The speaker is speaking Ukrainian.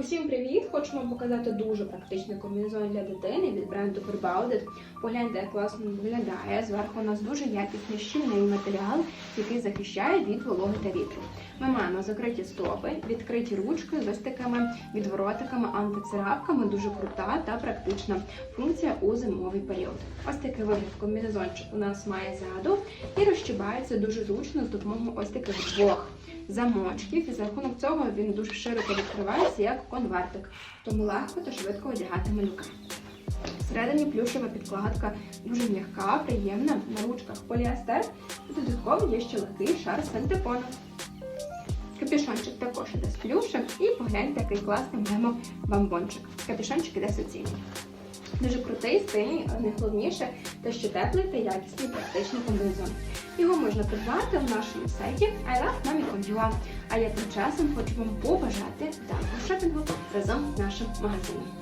Усім привіт! Хочу вам показати дуже практичний комбінезон для дитини від бренду Verbaudit. Погляньте, як класно виглядає. Зверху у нас дуже якісний щільний матеріал, який захищає від вологи та вітру. Ми маємо закриті стопи, відкриті ручки з ось такими відворотиками, антицарапками. Дуже крута та практична функція у зимовий період. Ось такий вигляд комбінезончик у нас має ззаду і розчібається дуже зручно з допомогою ось таких двох замочків, і за рахунок цього він дуже широко відкривається як конвертик, тому легко та швидко одягати малюка. Всередині плюшева підкладка дуже м'яка, приємна, на ручках поліестер, і додатково є ще легкий шар синтепону. Капюшончик також іде з плюшем, і погляньте, який класний маємо бамбончик. Капюшончик іде суцільний. Дуже крутий, стильний, а найголовніше те, що теплий та якісний практичний комбінезон. Його можна придбати в нашому сайті ilovemami.com.ua. А я тим часом хочу вам побажати вдалого шопінгу разом з нашим магазином.